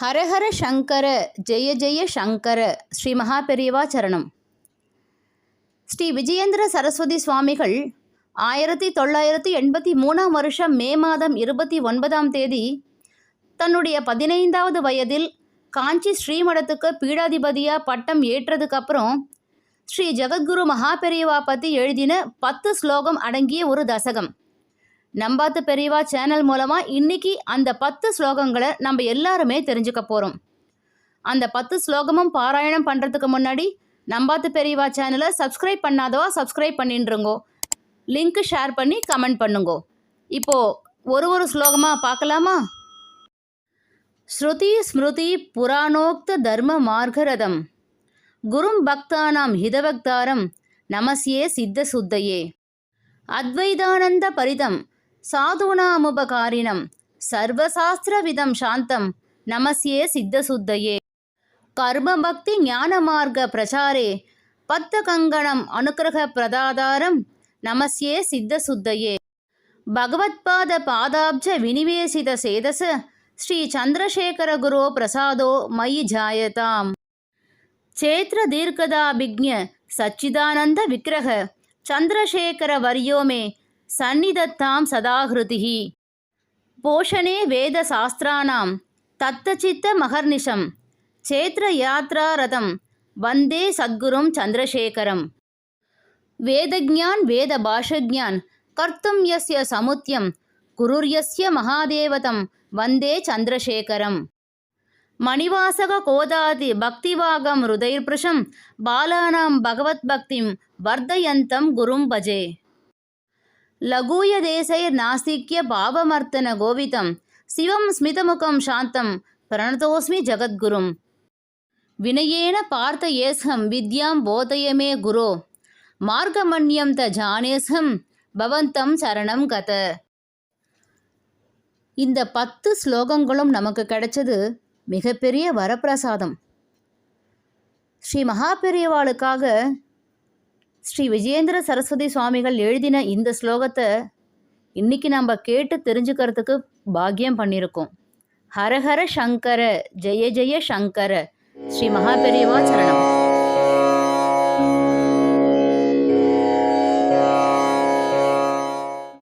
ஹரஹர சங்கர ஜெய ஜெய சங்கர ஸ்ரீ மகாபெரியவா சரணம். ஸ்ரீ விஜயேந்திர சரஸ்வதி சுவாமிகள் ஆயிரத்தி தொள்ளாயிரத்தி எண்பத்தி மூணாம் வருஷம் மே மாதம் இருபத்தி ஒன்பதாம் தேதி தன்னுடைய பதினைந்தாவது வயதில் காஞ்சி ஸ்ரீமடத்துக்கு பீடாதிபதியாக பட்டம் ஏற்றதுக்கப்புறம் ஸ்ரீ ஜெகத்குரு மகாபெரியவா பற்றி எழுதின பத்து ஸ்லோகம் அடங்கிய ஒரு தசகம். நம்பாத்து பெரியவா சேனல் மூலமாக இன்னைக்கு அந்த பத்து ஸ்லோகங்களை நம்ம எல்லாருமே தெரிஞ்சுக்க போகிறோம் அந்த பத்து ஸ்லோகமும் பாராயணம் பண்ணுறதுக்கு முன்னாடி நம்பாத்து பெரியவா சேனலை சப்ஸ்கிரைப் பண்ணாதவா சப்ஸ்கிரைப் பண்ணிட்டுருங்கோ லிங்க் ஷேர் பண்ணி கமெண்ட் பண்ணுங்கோ. இப்போது ஒரு ஒரு ஸ்லோகமாக பார்க்கலாமா? ஸ்ருதி ஸ்மிருதி புராணோக்த தர்ம மார்கரதம் குரும் பக்தானாம் ஹிதபக்தாரம் நமசியே சித்த சுத்தையே. அத்வைதானந்த பரிதம் சாதுனாமுபகாரிணம் சர்வசாஸ்திரவிதம் சாந்தம். நமசியே சித்தசுத்தையே. கர்மபக்தி ஞானமார்க்க பிரச்சாரே பத்த கங்கணம் அனுக்கிரக பிரதாதாரம் நமசியே சித்தசுத்தையே. பகவத்பாத பாதாப்ஜ வினிவேசித சேதச. ஸ்ரீ சந்திரசேகர குரோ பிரசாதோ மயி ஜாயதாம். சேத்ர தீர்க்கதாபிக்ஞ சச்சிதானந்த விக்கிரக. சந்திரசேகர வரியோமே சந்நிதத்தாம் சதாகிருதிகி போஷணே வேத சாஸ்திராணாம் தத்தச்சித்த மகர்நிஷம் சேத்திர சேத்ரயாத்ராரதம். வந்தே சத்குரும் சந்திரசேகரம். வேதஜான் வேத பாஷஜான் கர்த்தும் யஸ்ய சமுத்தியம். குருர்யஸ்ய மகாதேவதம். வந்தே சந்திரசேகரம். மணிவாசக கோதாதி பக்திவாகம் ஹிருதைர்பிருஷம் பாலானாம் பகவத்பக்திம் வர்தயந்தம் குரும் பஜே. லகூய தேசை லகூயதேசைர்நாஸ்திக்ய பாவமர்த்தன கோவிதம். சிவம் ஸ்மிதமுகம் சாந்தம். பிரணதோஸ்மி ஜகத்குரும். வினயேன பார்த்த ஏஸ்ஹம் வித்யாம் போதயமே குரோ. மார்க்கமண்யம் த ஜானேஸ்ஹம் பவந்தம் சரணம் கத. இந்த பத்து ஸ்லோகங்களும் நமக்கு கிடைச்சது மிகப்பெரிய வரப்பிரசாதம். ஸ்ரீ மகாபெரியவாளுக்காக ஸ்ரீ விஜயேந்திர சரஸ்வதி சுவாமிகள் எழுதின இந்த ஸ்லோகத்தை இன்னைக்கு நம்ம கேட்டு தெரிஞ்சுக்கிறதுக்கு பாக்கியம் பண்ணியிருக்கோம். ஹரஹர சங்கர ஜெய ஜெய சங்கர ஸ்ரீ மகாபெரியவா சரணம்.